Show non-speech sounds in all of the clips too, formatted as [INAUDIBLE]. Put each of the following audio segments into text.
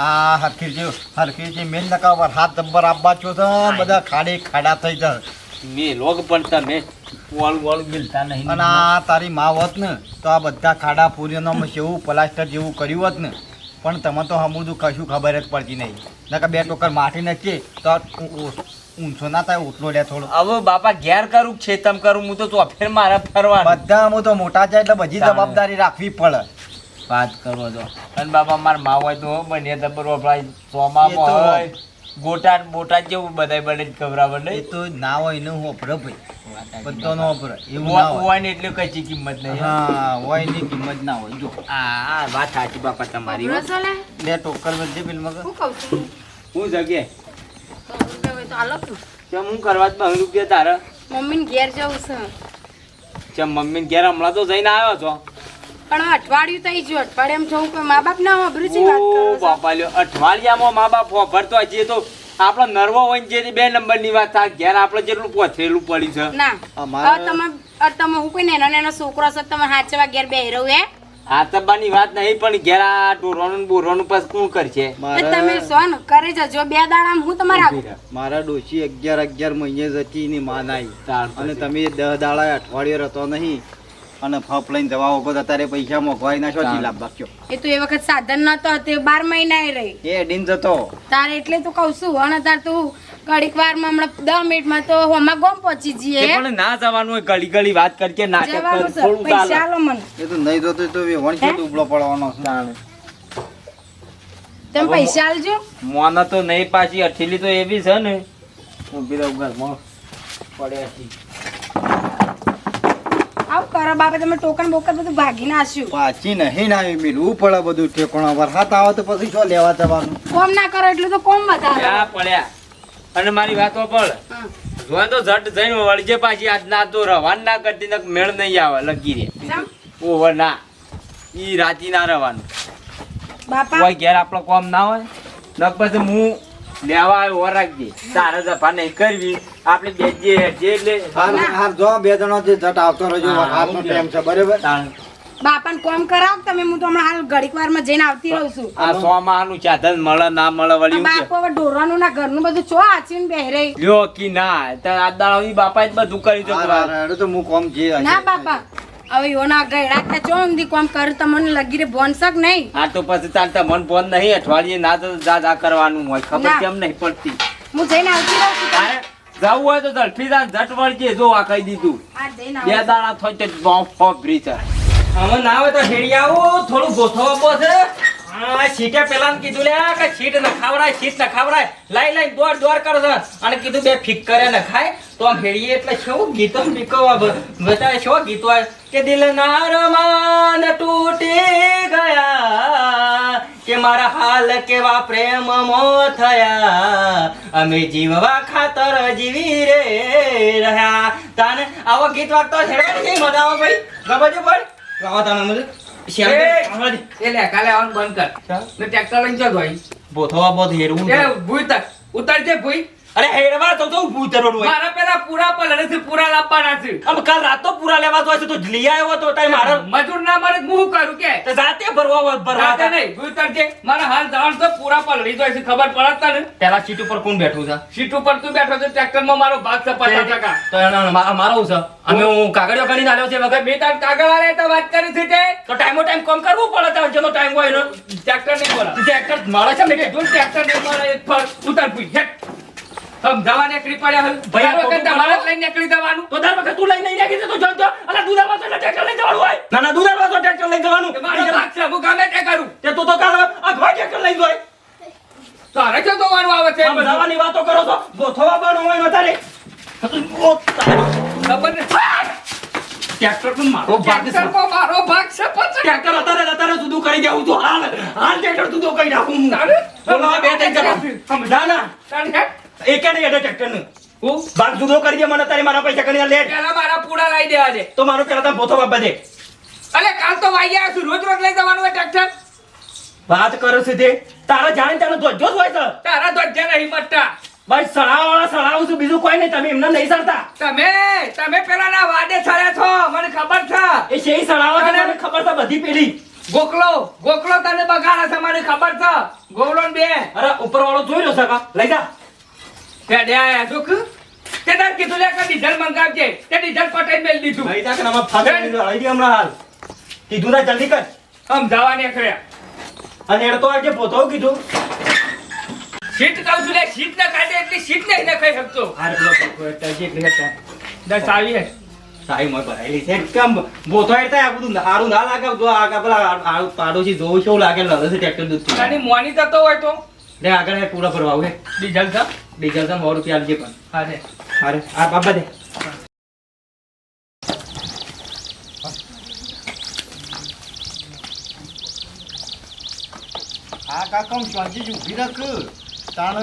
આ હરખી હરખી છે મેન નકા વરસાદ નંબર આપવા છો તો બધા ખાડે ખાડા થઈ જાય. મે લોગ પણ તમે વાળું વાળું મિલતા નહીં. અને આ તારી માં હોત ને તો આ બધા ખાડા પૂરીનો જેવું પ્લાસ્ટર જેવું કર્યું હોત ને પણ તમે તો હમુદું કશું ખબર જ પડતી નહીં. નકા બે ટોકર માટી નાખીએ તો ઊંચો ના થાય ઉઠલો લે થોડો. હવે બાપા ઘેર કરું ખેતમ કરું હું તો ફેર મારા ફરવા બધા હું તો મોટા જાય એટલે બધી જવાબદારી રાખવી પડે. વાત કરો છો. અને બાપા મારમાં હોય તો બને તો વપરાય ચોમામાં હોય. ગોટા બોટા જેવું બધાય બને ખવડાવે નહીં. તો ના હોય ને હું અપરો ભાઈ. બધો નો વપરે એવું હોય. ને એટલે કઈ કિંમત નહીં હા. હોયની કિંમત ના હોય જો. આ આ વાત સાચી બાપા તમારી? બે ટોકર બધી બિલ મગર હું કહું છું? હું જગે. ચમ હું કરવા જ બહુ રૂપિયા તારા? મમ્મીને ઘેર જવું છે. ચમ મમ્મી ઘેર હમણાં તો જઈને આવ્યો છો? પણ અઠવાડિયું થઈ ગયું અઠવાડિયામાં જવું કોઈ મા બાપ ના વાપરું છે વાત કરો બાપા લ્યો અઠવાડિયામાં મા બાપ વાપરતો હોય તો આપણો નર્વો હોય જે બે નંબરની વાત થાય ઘેર આપણે જેટલું પોથરેલું પડ્યું છે. ના તમે તમે હું કોઈ નેનો નેનો છોકરો છો તમે હાચવા ઘેર બે રહ્યું હે? આ તબ્બાની વાત નહીં પણ ઘેર આ ઢોરોનું બોરોનું પાસ કોણ કરશે? તમે મારા સોન કરે જજો બે દાડામાં હું તમારા મારા ડોશી અગિયાર અગિયાર મહિને જતી ની માં નાઈ તાર અને તમે દહ દાડા અઠવાડિયે રહેતો નહીં. અને ફપ લઈને જવા વગર અત્યારે પૈસા મોકવાઈ ના છો. લાભ બાક્યો એ તો એ વખત સાધન નતો તે બાર મહિના એ રહી. એ ડીન જતો. તારે એટલે તો કહું છું અને તાર તું ઘડીક વારમાં હમણાં દસ મિનિટમાં તો હોમાં ગોમ પહોંચી જઈએ. પણ ના જવાનું હોય ઘડી ઘડી વાત કરકે ના કે જવાનું થોડું પૈસા ચાલે. મને. એ તો નહીં જોતો તો વેવણ છે તો ઉબળો પડવાનો જાણે તમે પૈસા આલજો. મોના તો નહીં પાછી અઠેલી તો એવી છે ને. ઊભી રહું. ઘરમાં પડ્યા છે આવ કરો બાપા તમે ટોકન બોકન બધું ભાગી નાખ્યું પાછી નહીં ના આવી મિલવું પડે બધું ઠેકોણા વરસાદ આવે તો પછી શું લેવા જવાનું? કોમ ના કરો એટલે તો કોમ બતાવે આ પડ્યા? અને મારી વાતો પણ જોવા તો ઝટ જઈને વળજે પાછી આજ ના તો રવાન ના કરતી ને મેળ નહીં આવે લગી રે ઓવર ના. ઈ રાતી ના રહેવાનું બાપા. કોઈ ઘેર આપણો કોમ ના હોય. નક પછી હું લેવા આવ્યો રાખજે તારે જફા નહીં કરવી. આપણે બે જે જે એટલે હાર હાર જો બે જણો જે જટ આવતો રહેજો હા, ટાઈમ છે બરાબર? બાપાને કોમ કરાવ તમે? હું તો હમણાં હાલ ઘડીક વારમાં જઈને આવતી રહું છું. આ સો માનું ચાધન મળે ના મળે વળી બાપો હવે ઢોરવાનું ના ઘરનું બધું ચો આચીને બેહરે. લ્યો કી ના તો આ દાડા બાપા જ બધું કરી હાર, તો હું કોમ જે ના બાપા. હવે યોના ગયડા કે ચો ઊંધી કોમ કર તમને લગી રે બોન શક નહીં. હા તો પછી ચાલતા મન બોન નહીં અઠવાડિયે ના તો જા જા કરવાનું હોય ખબર કેમ નહીં પડતી. હું જઈને આવતી રહું છું. તારે જવું હોય તો ઝડપી જા ઝટ વળજે જો આ કહી દીધું. બે દાણા થોય તો બોમ્બ ફોપરી બ્રીચર હવે ના હોય તો હેડી આવો થોડું ગોઠવો પડશે હા સીટે પેલા કીધું લે કે સીટ ન ખાવરાય સીટ ન ખાવરાય. લાઈ લઈ દોડ દોડ કરો છો. અને કીધું બે ફિક કરે ન ખાય. તો આમ હેડીએ એટલે શું? ગીતો બીકો બતાવે શું ગીતો કે દિલ ના રમાન તૂટી ગયા કે મારા હાલ કેવા પ્રેમ મો થયા. અમે જીવવા ખાતર જીવી રે રહ્યા. તાને આવો ગીત વાગતો હેડવા નહીં મજા આવે ભાઈ ગબજે પણ ગાવા તમે મને લે કાલે આવવાનું બંધ કર. ને ટ્રેક્ટર લઈને ચાલ ભાઈ. બોથવા બોથ હેરવું ભૂઈ તક ઉતરજે ભૂઈ. અરે હેડવા તો તો ઊભું ઉતરવાનું હોય. મારા પેલા પૂરા પલડે છે પૂરા લાવવાના છે. અબ કાલ રાત તો પૂરા લેવા તો હશે તો લઈ આવ્યો તો તારે મારા મજૂર ના મારે તો હું કરું કે? તો જાતે ભરવા હોય, ભરવા રાતે નહીં ભૂઈ ઉતરજે મારા હાલ જવાનું તો પૂરા પલડી જાય છે ખબર પડત તને? પેલા સીટ ઉપર કોણ બેઠું છે? સીટ ઉપર તું બેઠો છે ટ્રેક્ટરમાં મારો ભાગ છે પચાસ ટકા. તો એના મારો છે? અમે હું કાગળિયો કરીને આવ્યો છે વગર મેં ત્રણ કાગળ આલે તો વાત કરી છે તે તો ટાઈમો ટાઈમ કામ કરવું પડે તો જેનો ટાઈમ હોય એનો. ટ્રેક્ટર નહીં બોલા ટ્રેક્ટર મળે છે ને કે જો ટ્રેક્ટર નહીં મળે એક ફળ ઉતર ભૂઈ હેટ સમજાવવા નીકળી પડ્યા ભાઈ, વખત તમારે જ લઈને નીકળી જવાનું. તો દર વખત તું લઈને તો જતો અલા દુધાર વાળો ટ્રેક્ટર લઈને જવાનું હોય. ના ના દુધાર વાળો ટ્રેક્ટર લઈને જવાનું. મારો ભાગ છે હું ગમે તે કરું. તે તું તો કાલ અગવા ટ્રેક્ટર લઈને જોય. તારે કે જોવાનું આવે છે? સમજાવવાની વાતો કરો છો? ગોથવા પણ હોય વધારે. ઓ તારી. ખબર. ટ્રેક્ટર પણ મારો ભાગ છે. મારો ભાગ છે પછી. ટ્રેક્ટર અત્યારે અત્યારે જુદું કરી દેવું તો હાલ હાલ ટ્રેક્ટર જુદું કરી નાખું તારે? બોલો બે ત્રણ જણા. સમજા તારે. એકે નહીં એટલે ટ્રેક્ટરનું હું? ભાગ જુદો કરી દે મને તારી મારા પૈસા કરી લે. પેલા મારા પૂડા લાવી દેવા દે. તો મારો પેલા તમે પોતો બાબા દે અલે કાલ તો વાઈ છું. રોજ રોજ લઈ જવાનું હોય ટ્રેક્ટર વાત કરો છે તે તારા જાણે તને ધ્વજો જ હોય તો. તારા તો નહીં મટતા ભાઈ સળાવાળા સળાવું છું બીજું કોઈ નહીં. તમે એમને નહીં સરતા તમે તમે પેલા ના વાદે સળ્યા છો. મને ખબર છે. એ શેઈ સળાવા છે મને ખબર છે બધી પેલી. ગોકલો ગોકલો તને બગાડે છે મને ખબર છે. ગોકલો ને બે. અરે ઉપર વાળો જોઈ લો સકા લઈ જા. પેડે આયા દુખ તે તાર કીધું લે કે ડીઝલ મંગાવજે. તે ડીઝલ પટાઈ મેલ દીધું. હમણાં હાલ. કીધું ના જલ્દી કર. આમ જવા નીકળ્યા અને એણે તો આજે પોતો કીધું. સીટ કહું છું લે સીટ ના કાઢે એટલી સીટ નહીં ને ખાઈ શકતો. હાર પેલો ટજી એટલે હતા દસ આવી હે. સાઈ મોય ભરાયેલી છે. કેમ? બોતો હેડતા આ બધું સારું ના લાગે. જો આગળ પેલા આ પાડોશી જોવું કેવું લાગે લડે છે ટ્રેક્ટર દૂધ તારી મોની થતો હોય તો? લે આગળ પૂરા ભરવા આવું ડીઝલ છે ડીઝલ તો સો રૂપિયા આપજે પણ. હા રે. આ બાબા દે. આ કાકમ શાંતિ ઊભી રાખ. તાણ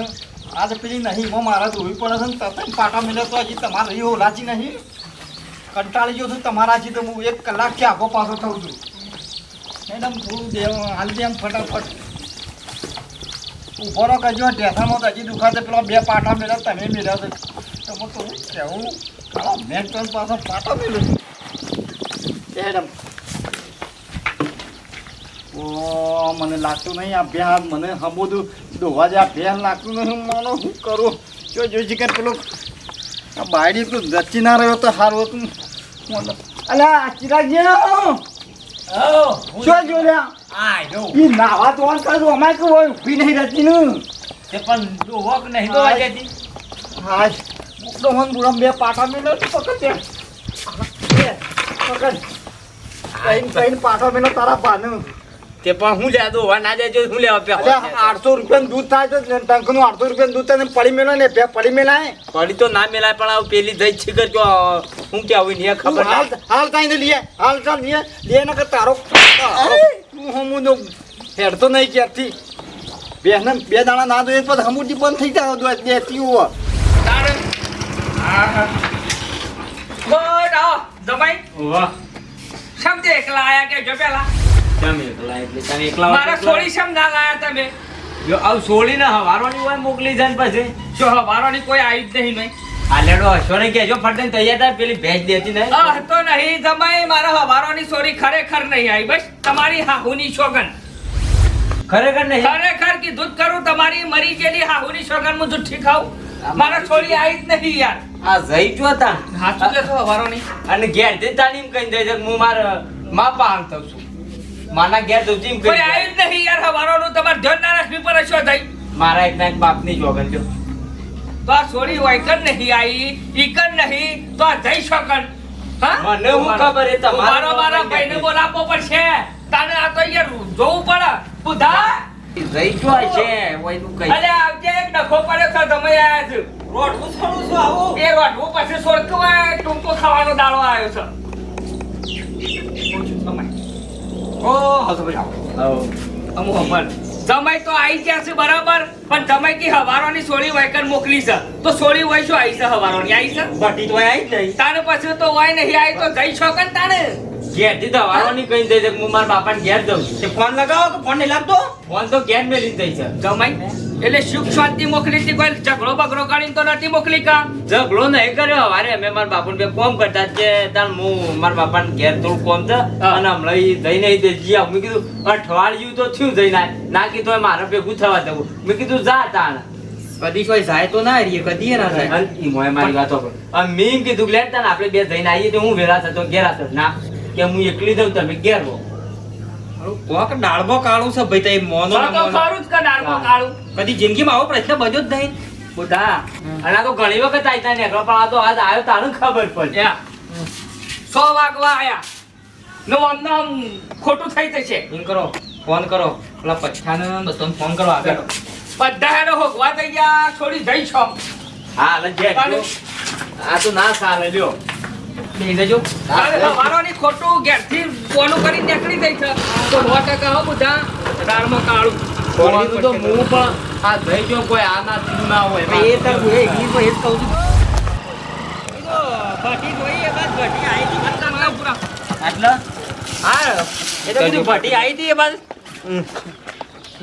આજ પેલી નહીં મો મારા ધોવી પડે છે ને તતન પાટા મિલે તો હજી તમારે રહી ઓલાચી નહીં. કંટાળી ગયો છું તમારાથી તો હું એક કલાકથી આગો પાછો થઉં છું. મેડમ થોડું દેવ હાલ દે એમ ફટાફટ. ઊભો રહો કજો ઢેસામાં તો હજી દુખાતે પેલા બે પાટા મેળ્યા તમે મેળ્યા તો હું તો હું કેવું હાલો મેં ત્રણ પાછો પાટા મેળ્યો મેડમ. ઓ મને લાગતું નહીં આ બે મને હમુદું દોવા જે આ બે લાગતું નહીં. માનો શું કરું? જો જોઈ કે પેલો આ બાયડી તો જચી ના રહ્યો તો સારું હતું. અલ્યા આ ચિરાગજી શું જોડ્યા આ જો ઈ નાવા તો કરે તો અમારે કેવું હોય ઊભી નહીં રહેતી ને તે પણ ડોવક નહીં તો આજે દી હા મુકડો મન બુડા બે પાટા મેલો તો પકડ બે, પકડ કઈ કઈ પાટા મેલો તારા બાનું તે પણ હું લે દો ના દેજો હું લેવા પે આઠસો રૂપિયા દૂધ થાય તો ટંકનું આઠસો રૂપિયા દૂધ થાય પડી મેલો ને બે પડી મેલાય પડી તો ના મેલાય પણ આ પેલી દઈ છીકર જો હું કે આવી ને ખબર હાલ ના હાલ તાઈને લીએ હાલ ચાલ લીએ લીએ નકર તારો તું હમું નો હેડતો નહીં ક્યાંથી બે ને બે દાણા ના દોઈએ પછી હમુજી બંધ થઈ જાય દો દેતી હોવ તારે? હા જમાઈ. વાહ સમજે એકલા આયા કે જો પેલા? એકલા? એટલે તને એકલા મારા સોળી સમ ના લાયા તમે? જો આવ સોળી ના હવારવાની હોય મોકલી જાય ને પછી? જો હવારવાની કોઈ આવી જ નહીં નહીં. આ લેડો હસોને કેજો ફટને તૈયાર થાય પેલી ભેજ દેતી નહીં. તો નહીં જમાઈ મારા હવારોની સોરી ખરેખર નહીં આવી. બસ તમારી હાહુની શોગન. ખરેખર નહીં? ખરેખર કીધું કરું તમારી મરી ગયેલી હાહુની શોગન હું જુઠ્ઠી ખાઉં. મારા છોરી આવી જ નહીં યાર. આ જઈ જો તા. હાચું કે તો નહીં અને ઘેરથી તાલીમ કહી દે છે હું મારમાં પાન થઉં છું. માના ઘેર તો જીમ કરી આવી જ નહીં યાર હવારોનું તમાર ધ્યાન ના રાખવી પડે હશો થઈ મારા એક ના એક બાપની જોગન જો. તો આ છોડી વૈકન નહીં આવી ઈકન નહીં તો આ જઈ શકન. હા? મને હું ખબર એ તમારો મારા ભાઈને. બોલાવવો પડશે. તાને આ તો યાર જોવું પડે. બુધા? જઈ જો છે? ઓયનું કઈ અરે આવજે એક ડખો પડ્યો છે તમે આયા છો રોટવું છોડું છું આવું? એ રોટવું પછી સોળકું ટૂંકો ખાવાનો દાળો આવ્યો છે. ઓ હસો ભાઈ આવો. અમુક અમર. જમાઈ તો આવી ગયા છે બરાબર પણ જમાઈ કે હવારોની સોળી વાયકર મોકલી છે. તો સોળી હોય શું આવી છે હવારોની? આવી છે? ભટી તો આવી જ નહીં તારે પછી તો હોય નહીં આવી તો જઈ છો ને તારે? ઘેર તો હવારોની કઈ કે હું મારા બાપાને ઘેર જઉં છું. ફોન લગાવો કે ફોન નહીં લાગતો? ફોન તો ઘેર મેલી દઈ છે. જમાઈ? એટલે સુખ શાંતિ મોકલી હતી કોઈ? ઝઘડો બગડો કાઢીને તો નથી મોકલી કા? ઝઘડો નહીં કર્યો. અરે મેં મારા બાપુ બે કોમ કરતા છે તાન હું મારા બાપાને ઘેર થોડું કોમ છે. અને હમણાં એ જઈને એ દે જીયા મેં કીધું અઠવાડિયું તો થયું જઈને આય. ના કીધું મારે ભેગું થવા જવું. મેં કીધું જા તાણ. કદી કોઈ જાય તો ના રહીએ કદી ના જાય. અને ઈ મોય મારી વાતો પર. મેં કીધું લેતા ને આપણે બે જઈને આવીએ તો હું વેલા થતો ઘેરા થતો ના કે હું એકલી દઉં તમે ઘેર કોક ડાળબો કાળું છે ભાઈ તઈ મોનો તો તો ખરું જ કે દાડકો કાળું. કદી જિંદગીમાં આવો પ્રશ્ન બન્યો જ નહીં. બુધા અને તો ઘણી વખત આયતા નીકળો પણ આ તો આજ આવ્યો તારું ખબર પડી. સો વાગવા આયા. નો આમ આમ ખોટું થઈ જશે. એમ કરો ફોન કરો. પેલા પચ્છાને બધાને ફોન કરો આગળ. બધા હેડો હોગવા થઈ ગયા છોડી જઈ છો હા ઘેર આ તો ના ચાલે લ્યો બેસી જજો. અરે હવારોની ખોટું ઘેરથી ફોનું કરી નીકળી જાય છે. તો સો ટકા હો બધા દાળમાં કાળું. ફોનનું તો હું પણ આ ભાઈ જો કોઈ આ ના થયું ના હોય એ તો એ તો એ જ કહું છું. ભટી જોઈ એ બાદ ભટ્ટી આવી હતી પૂરા. હા એ તો ભટ્ટી આવી હતી એ બાદ.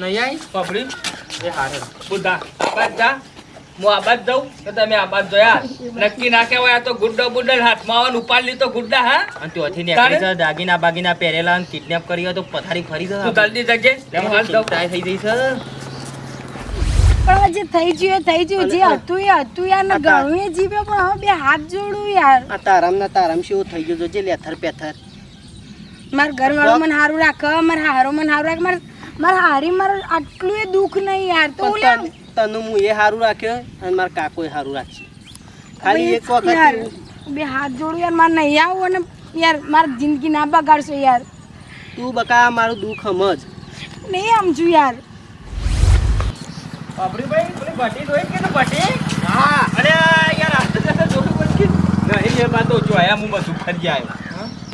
નહીં આવી પબડી એ હારે. બધા બધા હું આ બાજ જાઉં તો તમે આ બાજ જોયા. નક્કી ના કહેવાય તો ગુડ્ડો બુડ્ડો હાથમાં આવવાનું ઉપાડ લીધો ગુડ્ડા હા? અને ત્યાંથી નીકળી છે દાગીના બાગીના પહેરેલા અને કિડનેપ કરી તો પથારી ફરી જશે જલ્દી જજે. હું હાલ જાઉં. ચિંતા થઈ ગઈ છે. પણ જે થઈ ગયું થઈ ગયું જે હતું એ હતું યાર ને ઘણું એ જીવ્યો પણ હવે બે હાથ જોડું યાર. આ તારામ ના તારામ શું થઈ ગયું જોજે લેથર પેથર. મારા ઘરવાળો મને સારું રાખે મારા હારો મને સારું રાખે. મારા મારા હારી મારું આટલું એ દુઃખ નહીં યાર. તો તને- હું એ સારું રાખ્યો અને મારા કાકોએ સારું રાખ્યું. ખાલી એક વખત બે હાથ જોડું યાર મારે નહીં આવું અને યાર મારી જિંદગી ના બગાડશો યાર. તું બકા મારું દુઃખ સમજ નહીં સમજુ યાર. પેલી ભટ્ટી જોઈ કે ને હા. અરે યાર આ તો બોલકી નહીં એ બાતો જો આયા હું બધું ફરી આવ્યો.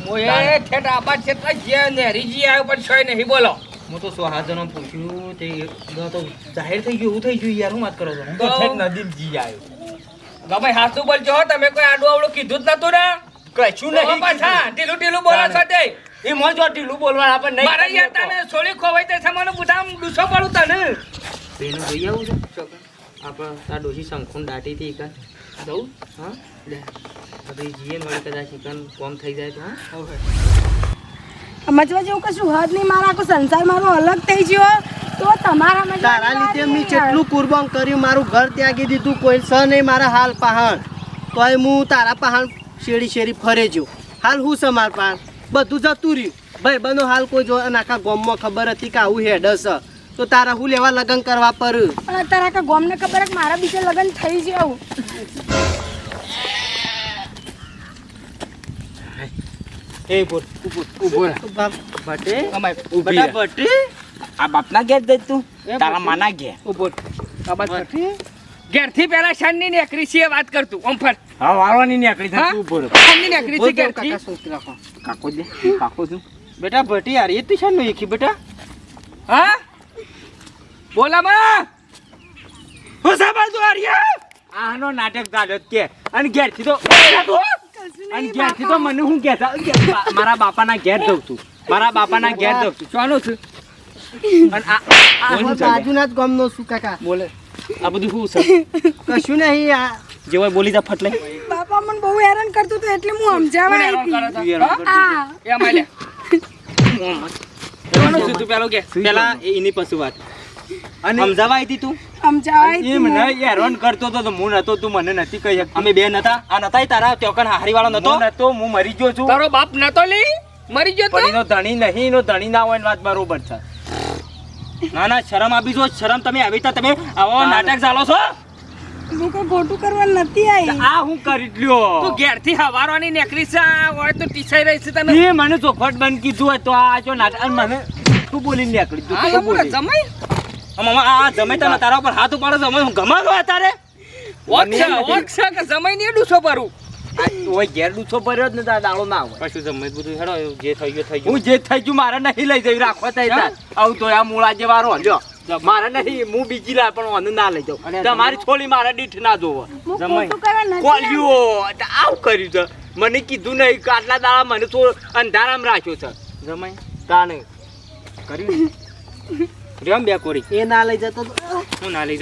હું એ ઠેઠ આ બાજ છેટલા ગયા ને હરીજી આવ્યો પણ છોય નહીં બોલો. હું તો સો પૂછ્યું તે તો જાહેર થઈ ગયું એવું થઈ ગયું યાર હું વાત કરો છો? હું તો તો- નદીમ જી આવ્યો. ગમે હાસુ બોલજો તમે કોઈ આડું આવડું કીધું જ નતું ને? કશું નહીં પાછા ઢીલું ઢીલું બોલો છો તે એ મો જો ઢીલું બોલવા આપણે નહીં મારે યાર તને સોળી ખોવાઈ તે મને બુધામ ડૂસો પડું તને. પેલું જઈ આવું છે આપણે તાર ડોસી શંખુન દાટી હતી કા જવું? હા? લે. હવે જીએ મળે વળી કદાચ ચિકન કોમ થઈ જાય તો હા? સમજવા જેવું કશું હદ નહીં. મારા આખો સંસાર મારો અલગ થઈ ગયો. તો તમારા તારા લીધે મેં જેટલું કુરબાન કર્યું મારું ઘર ત્યાગી દીધું કોઈ સ નહીં મારા હાલ પહાણ. તોય હું તારા પહાણ શેરી શેરી ફરે જો હાલ હું છે માર પહાણ? બધું જતું રહ્યું. ભાઈ બનો હાલ કોઈ જો આખા ગોમમાં ખબર હતી કે આવું હેડ છે તો તારા હું લેવા લગ્ન કરવા પર? તારા આખા ગોમને ખબર મારા બીજે લગ્ન થઈ જાવ એ બોલ ઊભો રહે અમાય બટા બટે આ બાપના ઘેર જઈ તું. તારા માના ઘેર. ઊભો આ બાદ ઘેરથી પેલા શાનની નેકરી છે વાત કરતું ઓમ ફર. હા વાળવાની નીકળી હા? તું ઊભો શાનની નેકરી છે ઘેરથી કાકા સોચ રાખો. કાકો દે કાકો છું. બેટા ભટી યાર એ તું છે ને એકી બેટા? હા? બોલામાં હું સાંભળ તું આર્યા આનો નાટક કાઢ્યો કે. અને ઘેરથી તો અને ઘેરથી તો મને હું કહેતા મારા બાપાના ઘેર જઉં છું. મારા બાપાના ઘેર જઉં છું. ચાલો છું? બાજુના જ ગામનો કાકા. બોલે. આ બધું શું છે? કશું નહીં આ જે હોય બોલી જા ફટ બાપા મને બહુ હેરાન કરતું હતું એટલે હું સમજાવવા કોણ આવી. હતી તું [LAUGHS] કે. પેલા એની પછી વાત. અને સમજાવાય હતી તું? સમજાવાય એમ નહીં હેરાન કરતો તો તો હું નતો તું મને નથી કહી શકતી. અમે બે નતા. આ નતા તારા ત્યોકન હારી વાળો નતો નતો હું મરી ગયો છું. તારો બાપ નતો લી? મરી ગયો પણ એનો ધણી નહીં એનો ધણી ના હોય વાત બરોબર છે. ના ના શરમ આપી છો. શરમ તમે આવી તા તમે આવો નાટક ચાલો છો? હું કોઈ ખોટું કરવા નથી આવી. આ હું કરી લ્યો. તું ઘેરથી હવારવાની નેકરી છે આ હોય તો ટીસાઈ રહી છે તને. એ મને ચોખવટ બંધ કીધું હોય તો આ જો નાટક મને તું બોલીને નીકળી તું. જમાઈ આમ આ જમે તને તારા ઉપર હાથ ઉપાડો છો અમે હું ગમાડો અત્યારે? ઓક્ષ ઓક્ષ કે જમાઈ ને ડૂસો ભરું? આ ઓય ઘેર ડૂછો ભર્યો જ ને તારા દાડો ના આવે કશું જમે બધું હેડો જે થઈ ગયું થઈ ગયું. હું જે થઈ ગયું મારે નહીં લઈ જઈ રાખવા થઈ આવું તો આ મૂળા જે વારો લ્યો. મારે નહીં હું બીજી લાવ પણ ઓને ના લઈ જાઉં. તમારી છોલી મારે દીઠ ના જોવો. હું જમાઈ. કોલ્યો આવું કર્યું છે. મને કીધું નહીં આટલા દાડા મને તો અંધારામ રાખ્યો છે. જમાઈ. તાને કર્યું? રેમ બે કોરી? એ ના લઈ જતો તો. હું ના લઈ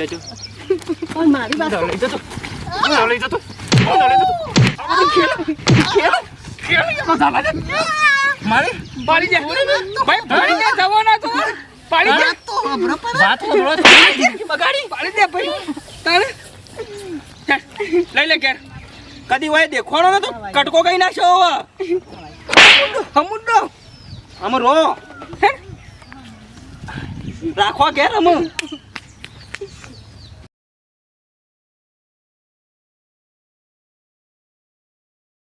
મારી હું જતો. હું ના લઈ જતો. હું ના લઈ જતો. ખેલ. ખેલ. ખેલ. એનો ઝાલા પાડી દે ભાઈ પાડી દે જવો ના તો. પાડી દે. વાત તો થોડો જિંદગી બગાડી. પાડી દે ભાઈ. તારે. લઈ લે ઘેર. કદી હોય દેખવાનો નતો. કટકો કઈ નાખ્યો હવે. હમુંડો. રો રાખવા ઘેર અમે